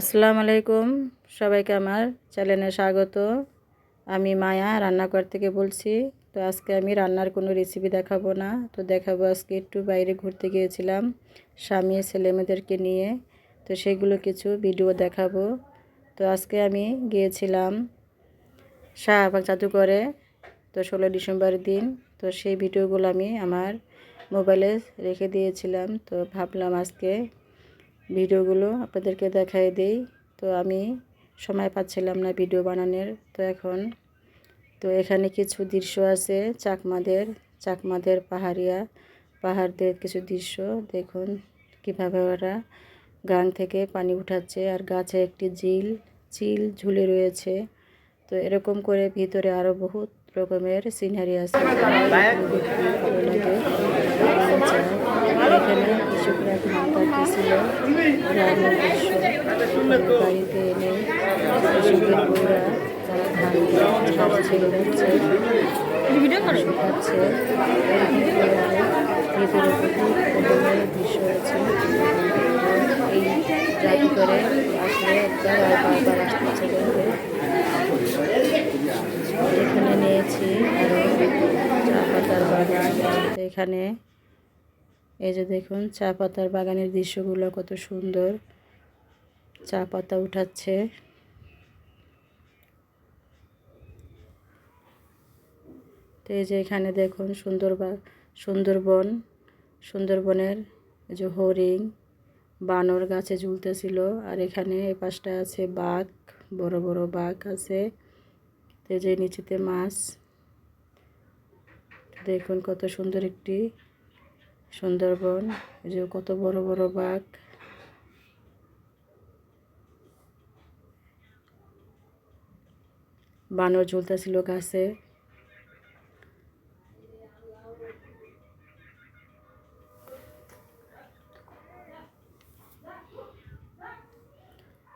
আসসালামু আলাইকুম, সবাইকে আমার চ্যানেলে স্বাগত। আমি মায়া, রান্নাঘর থেকে বলছি। তো আজকে আমি রান্নার কোনো রেসিপি দেখাবো না। তো দেখাবো আজকে একটু বাইরে ঘুরতে গিয়েছিলাম স্বামী ছেলেমেয়েদেরকে নিয়ে। তো সেগুলো কিছু ভিডিও দেখাবো। তো আজকে আমি গিয়েছিলাম শাহবাগ জাদুঘরে, তো ষোলো ডিসেম্বর দিন। তো সেই ভিডিওগুলো আমি আমার মোবাইলে রেখে দিয়েছিলাম। তো ভাবলাম আজকে ভিডিওগুলো আপনাদেরকে দেখাই দেই। তো আমি সময় পাচ্ছিলাম না ভিডিও বানানোর। তো এখন তো এখানে কিছু দৃশ্য আছে চাকমাদের চাকমাদের পাহাড়িয়া পাহাড়দের কিছু দৃশ্য। দেখুন কীভাবে ওরা গাং থেকে পানি উঠাচ্ছে আর গাছে একটি ঝিল চিল ঝুলে রয়েছে। তো এরকম করে ভিতরে আরও বহুত রকমের সিনারি আছে। এখানে কৃষকরা ধান কাটতেছিল গ্রামের দৃশ্য বাড়িতে এনে কৃষকের বউরা তারা ধান শুকাচ্ছে ভিতরে প্রচুর দৃশ্য আছে? এই জাতি করে আসলে একবার আর বারবার আসতে ইচ্ছে করবে। এখানে নিয়েছি আরও চা পাতার বাগান। এখানে এই যে দেখুন, চা পাতার বাগানের দৃশ্যগুলো কত সুন্দর। চা পাতা উঠাচ্ছে। তো এই যে এখানে দেখুন, সুন্দর সুন্দরবন, সুন্দরবনের যে হরিণ, বানর গাছে ঝুলতেছিল। আর এখানে এ পাশটা আছে বাঘ, বড় বড় বাঘ আছে। তো যে নিচেতে মাছ। দেখুন কত সুন্দর একটি সুন্দরবন যে কত বড় বড় বাঘ। বানর ঝুলতেছিল গাছে।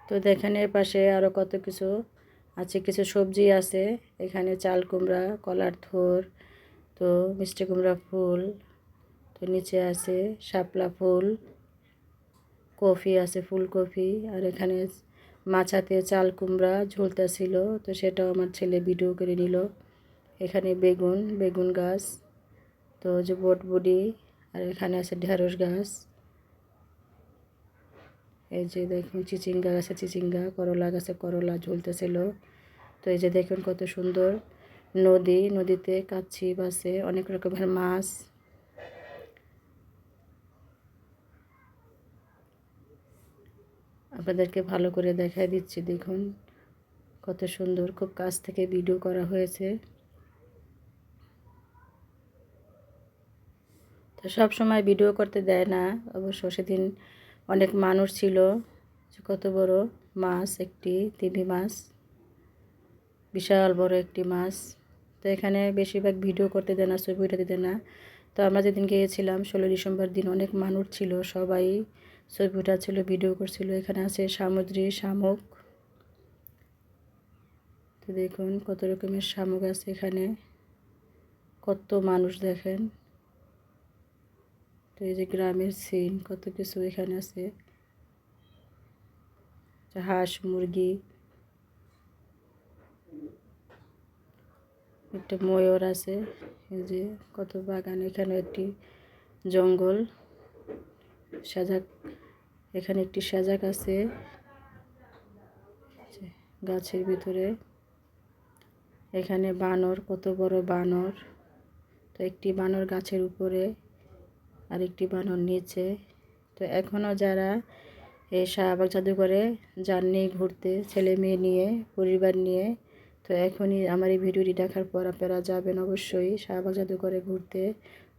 তো দেখেন এর পাশে আরও কত কিছু আছে, কিছু সবজি আছে। এখানে চাল কুমড়া, কলার থোর, তো মিষ্টি কুমড়া ফুল। তো নিচে আছে শাপলা ফুল, কফি আছে ফুলকপি আর এখানে মাছাতে চাল কুমড়া ঝুলতেছিল তো সেটাও আমার ছেলে ভিডিও করে নিল। এখানে বেগুন বেগুন গাছ, তো যে বটবুডি আর এখানে আছে ঢেঁড়স গাছ। এই যে দেখুন চিচিঙ্গা গাছে চিচিঙ্গা, করলা গাছে করলা ঝুলতেছিল তো এই যে দেখুন কত সুন্দর নদী, নদীতে কাচ্ছি বাসে অনেক রকমের মাছ। আপনাদেরকে ভালো করে দেখাই দিচ্ছি। দেখুন, কত সুন্দর, খুব কাছ থেকে ভিডিও করা হয়েছে। তো সব সময় ভিডিও করতে দেয় না। অবশ্য সেদিন অনেক মানুষ ছিল কত বড় মাছ একটি, তিমি মাছ, বিশাল বড় একটি মাছ। তো এখানে বেশিরভাগ ভিডিও করতে দেয় না, ছবি উঠাতে দেয় না। তো আমরা যেদিন গিয়েছিলাম, ষোলো ডিসেম্বর দিন অনেক মানুষ ছিল, সবাই ছবি ছিল ভিডিও করছিল। এখানে আছে সামুদ্রিক শামুক। তো দেখুন কত রকমের শামুক আছে এখানে। কত মানুষ দেখেন। তো এই যে গ্রামের সিন কত কিছু এখানে আছে। হাঁস, মুরগি। একটা ময়ূর আছে। এই যে কত বাগান এখানে একটি জঙ্গল। সাজাক, এখানে একটি সাজাক আছে। গাছের ভিতরে। এখানে বানর, কত বড় বানর। তো একটি বানর গাছের উপরে আর একটি বানর নিচে। তো এখনও যারা এই শাহবাগ জাদুঘরে যাননি ঘুরতে, ছেলে মেয়ে নিয়ে, পরিবার নিয়ে, তো এখনই আমার এই ভিডিওটি দেখার পর আপনারা যাবেন অবশ্যই শাহবাগ জাদুঘরে ঘুরতে,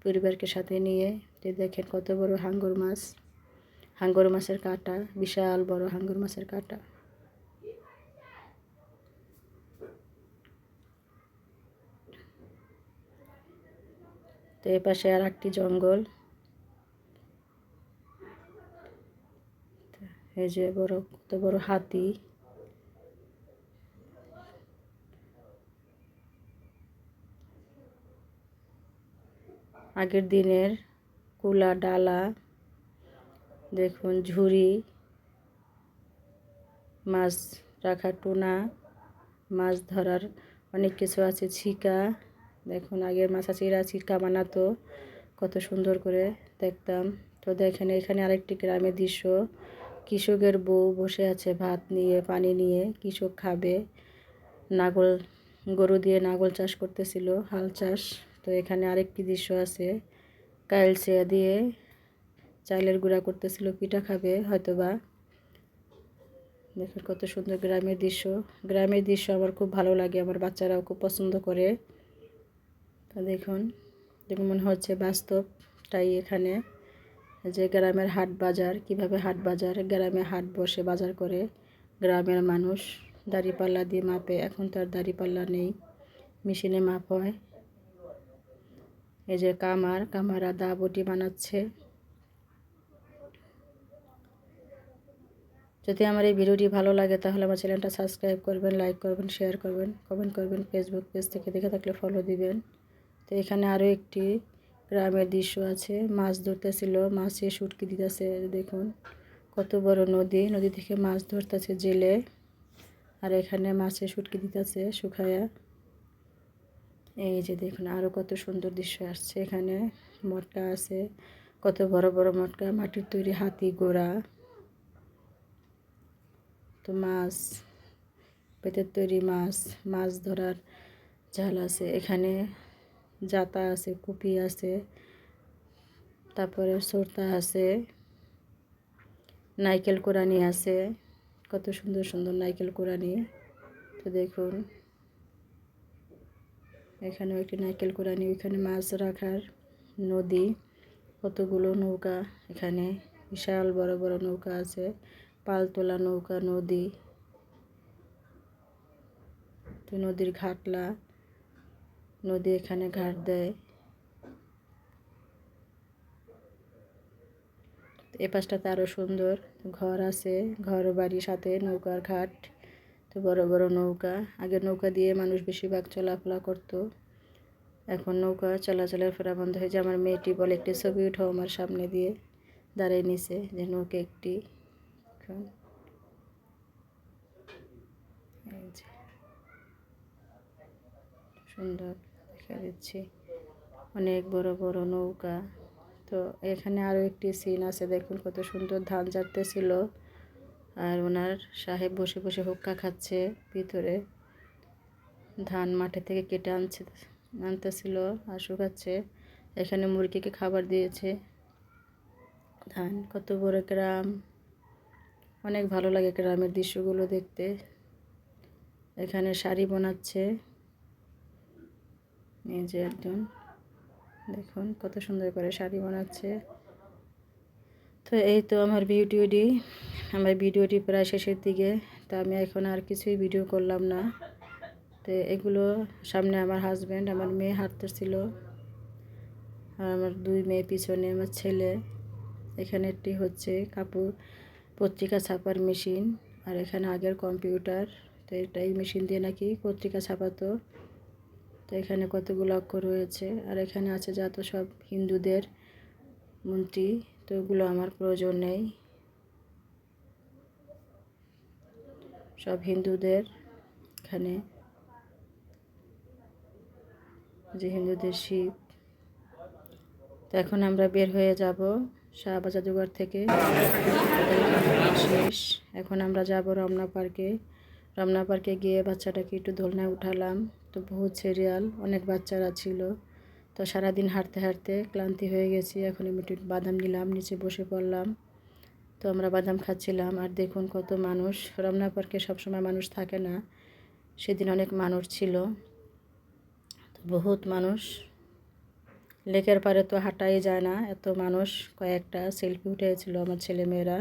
পরিবারকে সাথে নিয়ে। তো দেখেন কত বড় হাঙ্গর মাছ। হাঙ্গর মাছের কাটা, বিশাল বড় হাঙ্গর মাছের কাটা। তো এ পাশে আর একটি জঙ্গল এই যে বড়, কত বড় হাতি। আগের দিনের কুলা ডালা, দেখুন ঝুড়ি, মাছ রাখা টুনা, মাছ ধরার অনেক কিছু আছে, ছিকা, দেখুন আগের মাছাচিরা ছিকা বানাতো, কত সুন্দর করে দেখতাম। তো দেখেন এখানে আরেকটি গ্রামের দৃশ্য, কৃষকের বউ বসে আছে ভাত নিয়ে, পানি নিয়ে, কৃষক খাবে, নাগল, গরু দিয়ে নাগল চাষ করতেছিল, হাল চাষ। তো এখানে আরেকটি দৃশ্য আছে কাইলসিয়া দিয়ে চাইলের গুঁড়া করতেছিল, পিঠা খাবে হয়তোবা। দেখুন কত সুন্দর গ্রামের দৃশ্য। গ্রামের দৃশ্য আমার খুব ভালো লাগে, আমার বাচ্চারাও খুব পছন্দ করে। তা দেখুন দেখুন মনে হচ্ছে বাস্তবটাই এখানে। যে গ্রামের হাট বাজার, কীভাবে হাট বাজার, গ্রামে হাট বসে বাজার করে গ্রামের মানুষ। দাড়িপাল্লা দিয়ে মাপে, এখন তো আর দাড়িপাল্লা নেই, মেশিনে মাপ হয়। এই যে কামার কামারা দা বটি বানাচ্ছে। যদি আমার এই ভিডিওটি ভালো লাগে, তাহলে আমার চ্যানেলটা সাবস্ক্রাইব করবেন, লাইক করবেন, শেয়ার করবেন, কমেন্ট করবেন, ফেসবুক পেজ থেকে দেখে থাকলে ফলো দিবেন। তো এখানে আরও একটি গ্রামের দৃশ্য আছে। মাছ ধরতেছিল, মাছে সুটকি দিতেছে দেখুন। কত বড় নদী নদী থেকে মাছ ধরতেছে জেলে। আর এখানে মাছে সুটকি দিতেছে, শুকায়া। এই যে দেখুন আরও কত সুন্দর দৃশ্য আসছে এখানে। মটকা আছে, কত বড় বড় মটকা, মাটির তৈরি হাতি গোড়া তো মাছ, পেটের তৈরি মাছ মাছ ধরার জাল আছে এখানে। জাতা আছে, কুপি আছে, তারপরে সর্তা আছে, নাইকেল কোরআনি আছে, কত সুন্দর সুন্দর নাইকেল কোরআনি তো দেখুন। এখানেও একটি নাইকেল কোরআনি ওইখানে মাছ রাখার নদী, কতগুলো নৌকা এখানে, বিশাল বড় বড় নৌকা আছে, পালতোলা নৌকা, নদী, তো নদীর ঘাটলা, নদী এখানে ঘাট দেয়। এ পাশটাতে আরও সুন্দর ঘর আছে, ঘর বাড়ির সাথে নৌকার ঘাট। বড় বড় নৌকা। আগে নৌকা দিয়ে মানুষ বেশিরভাগ চলাফেরা করতো। এখন নৌকা চলাচলের ফেরা বন্ধ হয়ে যায়। আমার মেয়েটি বলে, একটি ছবি উঠো আমার সামনে দিয়ে দাঁড়িয়ে নিছে যে নৌকা একটি সুন্দর দেখা দিচ্ছি। অনেক বড় বড় নৌকা। তো এখানে আরও একটি সিন আছে। দেখুন কত সুন্দর ধান ছিল আর ওনার সাহেব বসে বসে হুক্কা খাচ্ছে ভিতরে। ধান মাঠে থেকে কেটে আনছে, আনতেছিল আর শুকাচ্ছে এখানে মুরগিকে খাবার দিয়েছে। ধান কত বড় গ্রাম। অনেক ভালো লাগে গ্রামের দৃশ্যগুলো দেখতে। এখানে শাড়ি বানাচ্ছে। এই যে একজন, দেখুন কত সুন্দর করে শাড়ি বানাচ্ছে। তো এই তো আমার ভিডিওটি। আমার ভিডিওটি প্রায় শেষের দিকে, তা আমি এখন আর কিছুই ভিডিও করলাম না। তো এগুলো সামনে আমার হাজব্যান্ড আমার মেয়ে হাঁটতেছিল, আর আমার দুই মেয়ে পিছনে আমার ছেলে। এখানে একটি হচ্ছে কাপড় পত্রিকা ছাপার মেশিন, আর এখানে আগের কম্পিউটার তো এটা এই মেশিন দিয়ে নাকি পত্রিকা ছাপাতো। তো এখানে কতগুলো অক্ষর রয়েছে, আর এখানে আছে যত সব হিন্দুদের মন্ত্রী, তো ওগুলো আমার প্রয়োজন নেই। সব হিন্দুদের এখানে যে হিন্দুদের শিব তো এখন আমরা বের হয়ে যাব শাহবাজ জাদুঘর থেকে। শেষ। এখন আমরা যাব রমনা পার্কে। রমনা পার্কে গিয়ে বাচ্চাটাকে একটু দোলনায় উঠালাম। তো বহুত সিরিয়াল অনেক বাচ্চারা ছিল। তো সারাদিন হাঁটতে হাঁটতে ক্লান্তি হয়ে গেছি। এখন আমি একটু বাদাম নিলাম, নিচে বসে পড়লাম। তো আমরা বাদাম খাচ্ছিলাম। আর দেখুন কত মানুষ। রমনা পার্কে সবসময় মানুষ থাকে না। সেদিন অনেক মানুষ ছিল। তো বহুত মানুষ। লেকের পারে তো হাঁটাই যায় না। এত মানুষ। কয়েকটা সেলফি উঠেছিল আমার ছেলেমেয়েরা।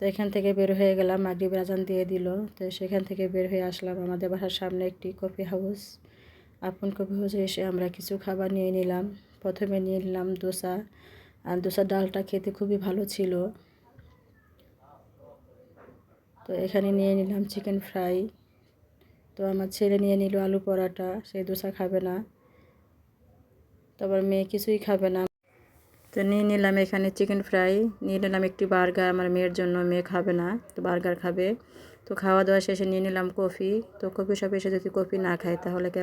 তো এখান থেকে বের হয়ে গেলাম মাগরিব রাজান দিয়ে দিল। তো সেখান থেকে বের হয়ে আসলাম আমাদের বাসার সামনে একটি কফি হাউস আপন কফি হাউসে এসে আমরা কিছু খাবার নিয়ে নিলাম। প্রথমে নিয়ে নিলাম দোসা। আর দোসার ডালটা খেতে খুবই ভালো ছিল। তো এখানে নিয়ে নিলাম চিকেন ফ্রাই তো আমার ছেলে নিয়ে নিল আলু পরাটা সেই দোসা খাবে না। তারপর মেয়ে কিছুই খাবে না। তো নিয়ে নিলাম এখানে চিকেন ফ্রাই নিয়ে নিলাম একটি বার্গার আমার মেয়ের জন্য, মেয়ে খাবে না, তো বার্গার খাবে। তো খাওয়া দাওয়া শেষে নিয়ে নিলাম কফি। তো কফি শপে এসে যদি কফি না খায় তাহলে কে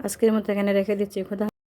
আজকের মতো এখানে রেখে দিচ্ছি, খোদা